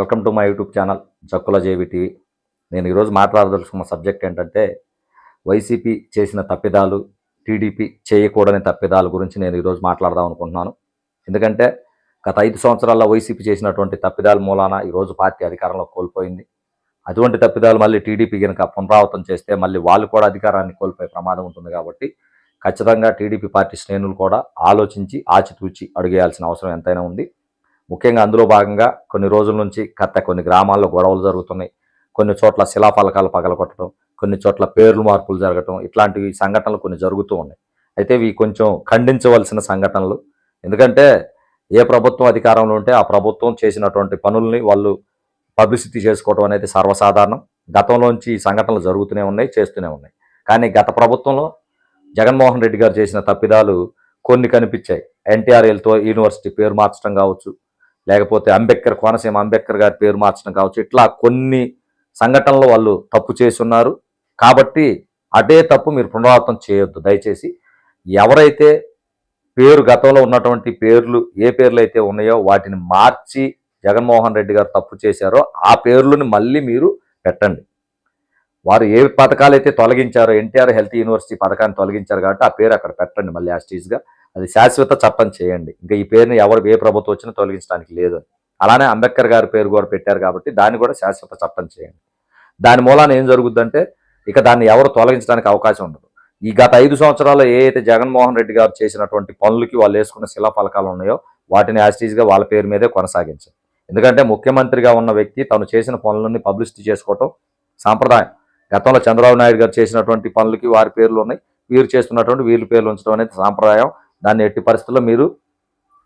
Welcome to my YouTube channel Jakkula JV TV. నేను ఈరోజు మాట్లాడదలుచుకున్న subject ఏంటంటే వైసీపీ చేసిన తప్పిదాలు టీడీపీ చేయకూడని తప్పిదాల గురించి నేను ఈరోజు మాట్లాడదాం అనుకుంటున్నాను. ఎందుకంటే గత ఐదు సంవత్సరాల్లో వైసీపీ చేసినటువంటి తప్పిదాల మూలాన ఈరోజు పార్టీ అధికారంలో కోల్పోయింది. అటువంటి తప్పిదాలు మళ్ళీ టీడీపీ కనుక పునరావృతం చేస్తే మళ్ళీ వాళ్ళు కూడా అధికారాన్ని కోల్పోయే ప్రమాదం ఉంటుంది కాబట్టి ఖచ్చితంగా టీడీపీ పార్టీ శ్రేణులు కూడా ఆలోచించి ఆచితూచి అడుగేయాల్సిన అవసరం ఎంతైనా ఉంది. ముఖ్యంగా అందులో భాగంగా కొన్ని రోజుల నుంచి కథ కొన్ని గ్రామాల్లో గొడవలు జరుగుతున్నాయి. కొన్ని చోట్ల శిలాఫలకాలు పగలగొట్టడం కొన్ని చోట్ల పేర్లు మార్పులు జరగటం ఇట్లాంటివి సంఘటనలు కొన్ని జరుగుతూ ఉన్నాయి. అయితే ఇవి కొంచెం ఖండించవలసిన సంఘటనలు. ఎందుకంటే ఏ ప్రభుత్వం అధికారంలో ఉంటే ఆ ప్రభుత్వం చేసినటువంటి పనుల్ని వాళ్ళు పబ్లిసిటీ చేసుకోవడం అనేది సర్వసాధారణం. గతంలోంచి ఈ సంఘటనలు జరుగుతూనే ఉన్నాయి చేస్తూనే ఉన్నాయి. కానీ గత ప్రభుత్వంలో జగన్మోహన్ రెడ్డి గారు చేసిన తప్పిదాలు కొన్ని కనిపించాయి. ఎన్టీఆర్ఎల్తో యూనివర్సిటీ పేరు మార్చడం కావచ్చు లేకపోతే అంబేద్కర్ కోనసీమ అంబేద్కర్ గారి పేరు మార్చడం కావచ్చు ఇట్లా కొన్ని సంఘటనలు వాళ్ళు తప్పు చేసి ఉన్నారు కాబట్టి అదే తప్పు మీరు పునరావృతం చేయొద్దు. దయచేసి ఎవరైతే పేరు గతంలో ఉన్నటువంటి పేర్లు ఏ పేర్లు అయితే ఉన్నాయో వాటిని మార్చి జగన్మోహన్ రెడ్డి గారు తప్పు చేశారో ఆ పేర్లను మళ్ళీ మీరు పెట్టండి. వారు ఏ పథకాలు అయితే తొలగించారో ఎన్టీఆర్ హెల్త్ యూనివర్సిటీ పథకాన్ని తొలగించారు కాబట్టి ఆ పేరు అక్కడ పెట్టండి మళ్ళీ యాస్టీజ్గా అది శాశ్వత చట్టం చేయండి. ఇంకా ఈ పేరుని ఎవరు ఏ ప్రభుత్వం వచ్చినా తొలగించడానికి లేదు అలానే అంబేద్కర్ గారి పేరు కూడా పెట్టారు కాబట్టి దాన్ని కూడా శాశ్వత చట్టం చేయండి. దాని మూలాన ఏం జరుగుద్దంటే ఇక దాన్ని ఎవరు తొలగించడానికి అవకాశం ఉండదు. ఈ గత ఐదు సంవత్సరాల్లో ఏ అయితే జగన్మోహన్ రెడ్డి గారు చేసినటువంటి పనులకి వాళ్ళు వేసుకున్న శిలాఫలకాలు ఉన్నాయో వాటిని యాస్టీజ్గా వాళ్ళ పేరు మీదే కొనసాగించారు. ఎందుకంటే ముఖ్యమంత్రిగా ఉన్న వ్యక్తి తను చేసిన పనులన్నీ పబ్లిసిటీ చేసుకోవటం సాంప్రదాయం. గతంలో చంద్రబాబు నాయుడు గారు చేసినటువంటి పనులకి వారి పేర్లు ఉన్నాయి. వీరు చేస్తున్నటువంటి వీళ్ళ పేర్లు ఉంచడం అనేది సాంప్రదాయం. దాన్ని ఎట్టి పరిస్థితుల్లో మీరు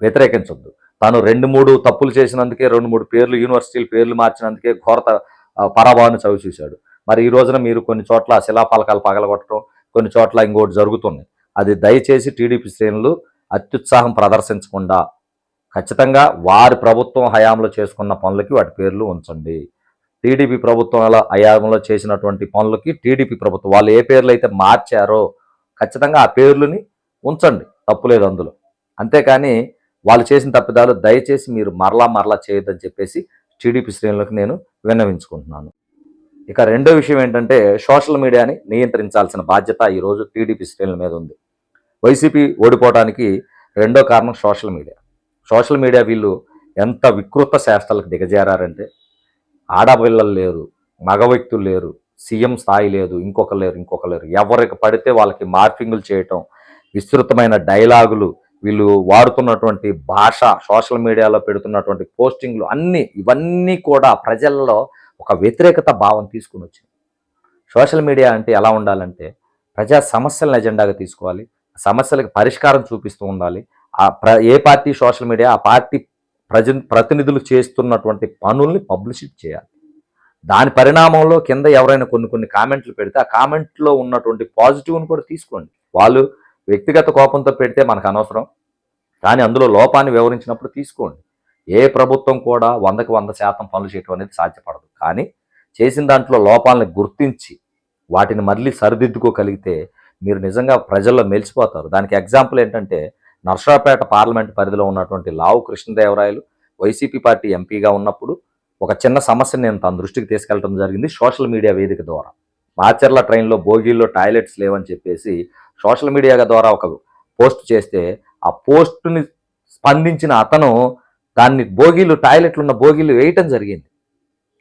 వ్యతిరేకించొద్దు. తాను రెండు మూడు తప్పులు చేసినందుకే రెండు మూడు పేర్లు యూనివర్సిటీల పేర్లు మార్చినందుకే ఘోరత ఆ, పరాభవాన్ని చవి చూశాడు. మరి ఈ రోజున మీరు కొన్ని చోట్ల శిలాఫలకాలు పగలగొట్టడం కొన్ని చోట్ల ఇంకోటి జరుగుతుంది. అది దయచేసి టీడీపీ శ్రేణులు అత్యుత్సాహం ప్రదర్శించకుండా ఖచ్చితంగా వారి ప్రభుత్వం హయాంలో చేసుకున్న పనులకి వాటి పేర్లు ఉంచండి. టీడీపీ ప్రభుత్వం హయాంలో చేసినటువంటి పనులకి టీడీపీ ప్రభుత్వం వాళ్ళు ఏ పేర్లు అయితే మార్చారో ఖచ్చితంగా ఆ పేర్లని ఉంచండి. తప్పులేదు అందులో. అంతేకాని వాళ్ళు చేసిన తప్పిదాలు దయచేసి మీరు మరలా మరలా చేయొద్దని చెప్పేసి టీడీపీ శ్రేణులకు నేను విన్నవించుకుంటున్నాను. ఇక రెండో విషయం ఏంటంటే సోషల్ మీడియాని నియంత్రించాల్సిన బాధ్యత ఈరోజు టీడీపీ శ్రేణుల మీద ఉంది. వైసీపీ ఓడిపోవడానికి రెండో కారణం సోషల్ మీడియా. సోషల్ మీడియా వీళ్ళు ఎంత వికృత శాస్త్రాలకు దిగజారంటే ఆడపిల్లలు లేరు మగ వ్యక్తులు లేరు సీఎం స్థాయి లేదు ఇంకొకరు లేరు ఇంకొకరు లేరు. ఎవరికి పడితే వాళ్ళకి మార్పింగులు చేయటం విస్తృతమైన డైలాగులు వీళ్ళు వాడుతున్నటువంటి భాష సోషల్ మీడియాలో పెడుతున్నటువంటి పోస్టింగ్లు అన్నీ ఇవన్నీ కూడా ప్రజల్లో ఒక వ్యతిరేకత భావం తీసుకుని వచ్చింది. సోషల్ మీడియా అంటే ఎలా ఉండాలంటే ప్రజా సమస్యలను ఎజెండాగా తీసుకోవాలి సమస్యలకు పరిష్కారం చూపిస్తూ ఉండాలి. ఆ ప్ర ఏ పార్టీ సోషల్ మీడియా ఆ పార్టీ ప్రజ ప్రతినిధులు చేస్తున్నటువంటి పనుల్ని పబ్లిసిటీ చేయాలి. దాని పరిణామంలో కింద ఎవరైనా కొన్ని కొన్ని కామెంట్లు పెడితే ఆ కామెంట్లో ఉన్నటువంటి పాజిటివ్ని కూడా తీసుకోండి. వాళ్ళు వ్యక్తిగత కోపంతో పెడితే మనకు అనవసరం. కానీ అందులో లోపాన్ని వివరించినప్పుడు తీసుకోండి. ఏ ప్రభుత్వం కూడా వందకి వంద శాతం పనులు చేయటం అనేది సాధ్యపడదు. కానీ చేసిన దాంట్లో లోపాలను గుర్తించి వాటిని మళ్ళీ సరిదిద్దుకోగలిగితే మీరు నిజంగా ప్రజల్లో మెలిసిపోతారు. దానికి ఎగ్జాంపుల్ ఏంటంటే నర్సరాపేట పార్లమెంట్ పరిధిలో ఉన్నటువంటి లావు కృష్ణదేవరాయలు వైసీపీ పార్టీ ఎంపీగా ఉన్నప్పుడు ఒక చిన్న సమస్యను నేను తన దృష్టికి తీసుకెళ్ళడం జరిగింది. సోషల్ మీడియా వేదిక ద్వారా. మాచర్ల ట్రైన్లో బోగీల్లో టాయిలెట్స్ లేవని చెప్పేసి సోషల్ మీడియా ద్వారా ఒక పోస్ట్ చేస్తే ఆ పోస్టుని స్పందించిన అతను దాన్ని బోగీలు టాయిలెట్లు ఉన్న బోగీలు వేయటం జరిగింది.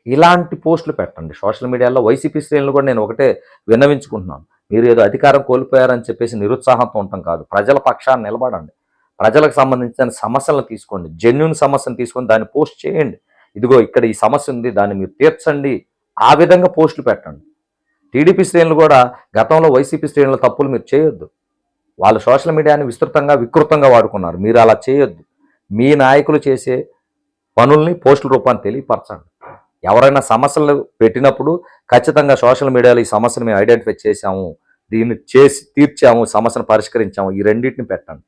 ఇలాంటి పోస్టులు పెట్టండి. సోషల్ మీడియాలో వైసీపీ శ్రేణులు కూడా నేను ఒకటే విన్నవించుకుంటున్నాను. మీరు ఏదో అధికారం కోల్పోయారని చెప్పేసి నిరుత్సాహంతో ఉండటం కాదు. ప్రజల పక్షాన్ని నిలబడండి. ప్రజలకు సంబంధించిన సమస్యలను తీసుకోండి. జెన్యున్ సమస్యను తీసుకొని దాన్ని పోస్ట్ చేయండి. ఇదిగో ఇక్కడ ఈ సమస్య ఉంది దాన్ని మీరు తీర్చండి. ఆ విధంగా పోస్టులు పెట్టండి. టీడీపీ శ్రేణులు కూడా గతంలో వైసీపీ శ్రేణుల తప్పులు మీరు చేయొద్దు. వాళ్ళు సోషల్ మీడియాని విస్తృతంగా వికృతంగా వాడుకున్నారు. మీరు అలా చేయొద్దు. మీ నాయకులు చేసే పనుల్ని పోస్టుల రూపాన్ని తెలియపరచండి. ఎవరైనా సమస్యలు పెట్టినప్పుడు ఖచ్చితంగా సోషల్ మీడియాలో ఈ సమస్యను మేము ఐడెంటిఫై చేశాము. దీన్ని చేసి తీర్చాము సమస్యను పరిష్కరించాము. ఈ రెండింటిని పెట్టండి.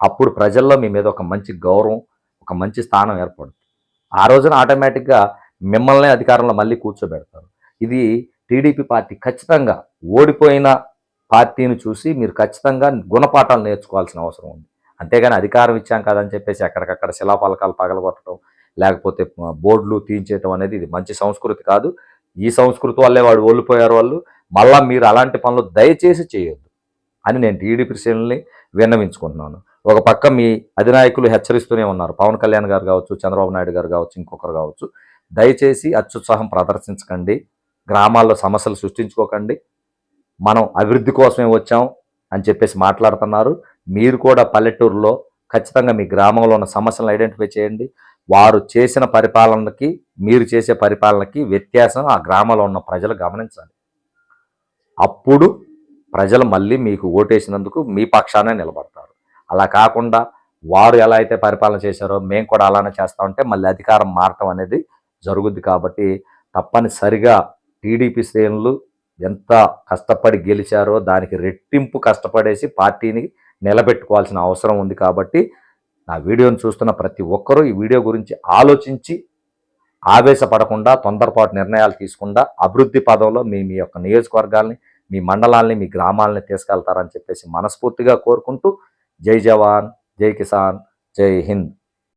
అప్పుడు ప్రజల్లో మీ మీద ఒక మంచి గౌరవం ఒక మంచి స్థానం ఏర్పడుతుంది. ఆ రోజున ఆటోమేటిక్గా మిమ్మల్ని అధికారంలో మళ్ళీ కూర్చోబెడతారు. ఇది టీడీపీ పార్టీ ఖచ్చితంగా ఓడిపోయిన పార్టీని చూసి మీరు ఖచ్చితంగా గుణపాఠాలు నేర్చుకోవాల్సిన అవసరం ఉంది. అంతేగాని అధికారం ఇచ్చాం కదని చెప్పేసి ఎక్కడికక్కడ శిలాఫలకాలు పగలగొట్టడం లేకపోతే బోర్డులు తీయించేయటం అనేది ఇది మంచి సంస్కృతి కాదు. ఈ సంస్కృతి వల్లే వాడు ఓడిపోయారు వాళ్ళు. మళ్ళా మీరు అలాంటి పనులు దయచేసి చేయొద్దు అని నేను టీడీపీ శ్రేణుల్ని విన్నవించుకుంటున్నాను. ఒక పక్క మీ అధినాయకులు హెచ్చరిస్తూనే ఉన్నారు. పవన్ కళ్యాణ్ గారు కావచ్చు చంద్రబాబు నాయుడు గారు కావచ్చు ఇంకొకరు కావచ్చు. దయచేసి అత్యుత్సాహం ప్రదర్శించకండి. గ్రామాల్లో సమస్యలు సృష్టించుకోకండి. మనం అభివృద్ధి కోసమే వచ్చాం అని చెప్పేసి మాట్లాడుతున్నారు. మీరు కూడా పల్లెటూరులో ఖచ్చితంగా మీ గ్రామంలో ఉన్న సమస్యలను ఐడెంటిఫై చేయండి. వారు చేసిన పరిపాలనకి మీరు చేసే పరిపాలనకి వ్యత్యాసం ఆ గ్రామంలో ఉన్న ప్రజలు గమనించాలి. అప్పుడు ప్రజలు మళ్ళీ మీకు ఓటేసినందుకు మీ పక్షానే నిలబడతారు. అలా కాకుండా వారు ఎలా అయితే పరిపాలన చేశారో మేము కూడా అలానే చేస్తామంటే మళ్ళీ అధికారం మారటం అనేది జరుగుద్ది కాబట్టి తప్పనిసరిగా టీడీపీ శ్రేణులు ఎంత కష్టపడి గెలిచారో దానికి రెట్టింపు కష్టపడేసి పార్టీని నిలబెట్టుకోవాల్సిన అవసరం ఉంది కాబట్టి నా వీడియోను చూస్తున్న ప్రతి ఒక్కరూ ఈ వీడియో గురించి ఆలోచించి ఆవేశపడకుండా తొందరపాటు నిర్ణయాలు తీసుకుండా అభివృద్ధి పదంలో మీ మీ యొక్క నియోజకవర్గాల్ని మీ మండలాల్ని మీ గ్రామాలని తీసుకెళ్తారని చెప్పేసి మనస్ఫూర్తిగా కోరుకుంటూ జై జవాన్ జై కిసాన్ జై హింద్.